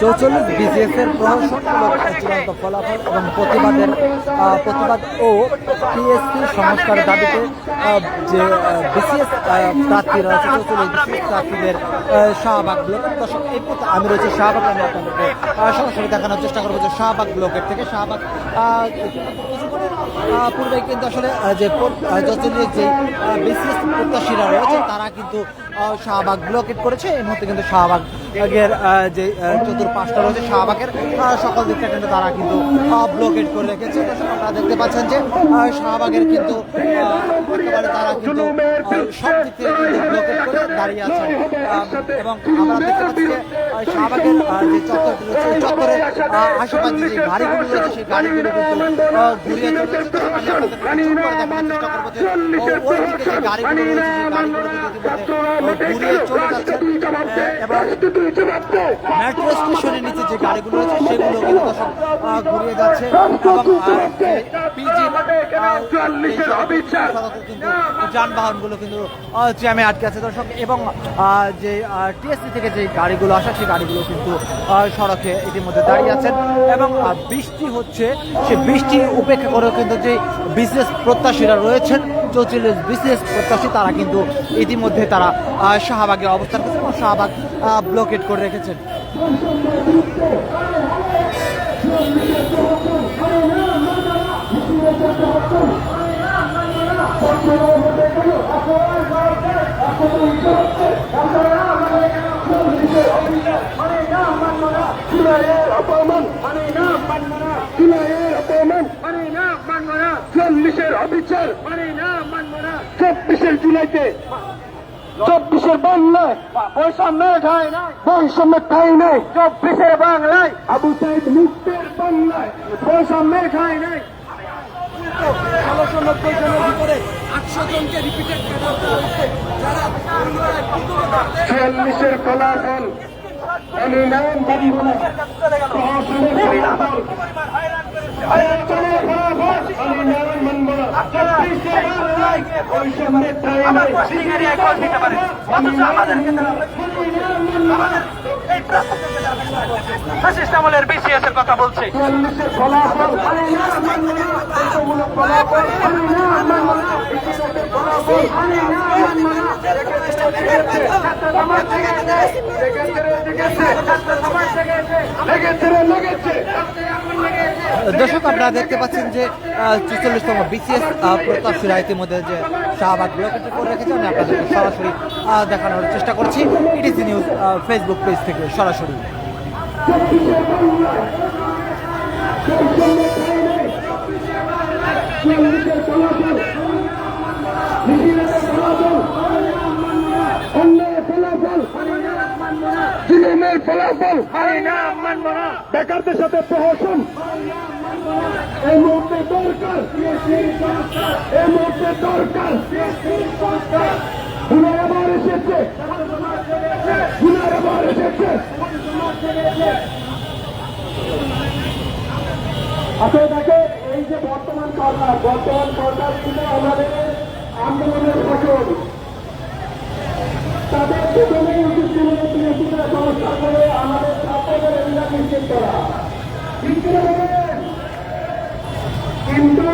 চৌচল্লিশ বিসিএস এর প্রহসনমূলক চূড়ান্ত ফলাফল এবং প্রতিবাদের প্রতিবাদ ও পিএসসি সংস্কার দাবিতে যে বিসিএস প্রার্থী রয়েছে, চৌচল্লিশ বিসিএস প্রার্থীদের শাহবাগ ব্লকের দর্শক, এই আমি রয়েছে শাহবাগ আমি আপনাদেরকে সরাসরি দেখানোর চেষ্টা করব যে শাহবাগ ব্লকের থেকে শাহবাগ পূর্বে কিন্তু আসলে যে চৌচল্লিশ যে বিসিএস প্রত্যাশীরা রয়েছে, তারা কিন্তু শাহবাগ ব্লকেট করেছে। এই মুহূর্তে কিন্তু শাহবাগের আহ, যে চতুর্পাশটা রয়েছে শাহবাগের সকল দিকটা কিন্তু তারা কিন্তু ব্লকেট করে রেখেছে। আপনারা দেখতে পাচ্ছেন যে শাহবাগের কিন্তু তারা কিন্তু সব দিক থেকে ব্লকেট করে দাঁড়িয়ে আছে। এবং আমরা দেখতে পাচ্ছি যে শাহবাগের যে চত্বরটি রয়েছে এই চত্বরের আশেপাশে যে গাড়িগুলো রয়েছে সেই গাড়িগুলো কিন্তু ঘুরিয়ে চলেছে। দেখানোর চেষ্টা করব যে ওই দিকে যে গাড়িগুলো রয়েছে সেই গাড়িগুলো কিন্তু ইতিমধ্যে ঘুরিয়ে চলে যাচ্ছে। জবাব এবং মেট্রো স্টেশনের নিচে যে গাড়িগুলো রয়েছে সেগুলো কিন্তু দর্শক ঘুরিয়ে যাচ্ছে। যানবাহনগুলো কিন্তু জ্যামে আটকে আছে। দর্শক এবং যে টিএসসি থেকে যে গাড়িগুলো আসে সেই গাড়িগুলো কিন্তু সড়কে ইতিমধ্যে দাঁড়িয়ে আছেন। এবং বৃষ্টি হচ্ছে সে বৃষ্টি উপেক্ষা করেও কিন্তু যে বিসিএস প্রত্যাশীরা রয়েছেন চৌচল্লিশ বিসিএস প্রত্যাশী তারা কিন্তু ইতিমধ্যে তারা শাহবাগে অবস্থান করছে এবং শাহবাগ ব্লকেট করে রেখেছেন। চল্লিশের অবিচার চব্বিশের জুলাইতে চব্বিশের বাংলায় বৈষম্য ঠাই নাই। বৈষম্য ঠাই নাই। চব্বিশের বাংলায় আবু সাইদ মুক্তের বাংলায় বৈষম্য ঠাই নাই। ষোলোশো নব্বই জনের ভিতরে আটশো জনকে রিপিটেড যারা চল্লিশের ফলাফল আমি নাম বাড়ি আমলের বিসিএস এর কথা বলছে লেগেছে লেগেছে দর্শক, আপনারা দেখতে পাচ্ছেন যে চুচল্লিশতম বিসিএস প্রত্যাশীরা ইতিমধ্যে যে শাহবাগ ব্লকেটে করে রেখেছে, আমি আপনাদেরকে সরাসরি দেখানোর চেষ্টা করছি। ইটিসি নিউজ ফেসবুক পেজ থেকে সরাসরি। Thank ফলাফল মিছিলের ফলাফল অন্যায় ফলাফল জুলুমের ফলাফল বেকারদের সাথে প্রহসন। এই মুহূর্তে দরকার। এই মুহূর্তে দরকার। গুনার আবার এসেছে। গুনার আবার এসেছে। দেখে, এই যে বর্তমান সরকার বর্তমান সরকার ছিল আমাদের আন্দোলনের ফসল তাদের নিশ্চিত করা কিন্তু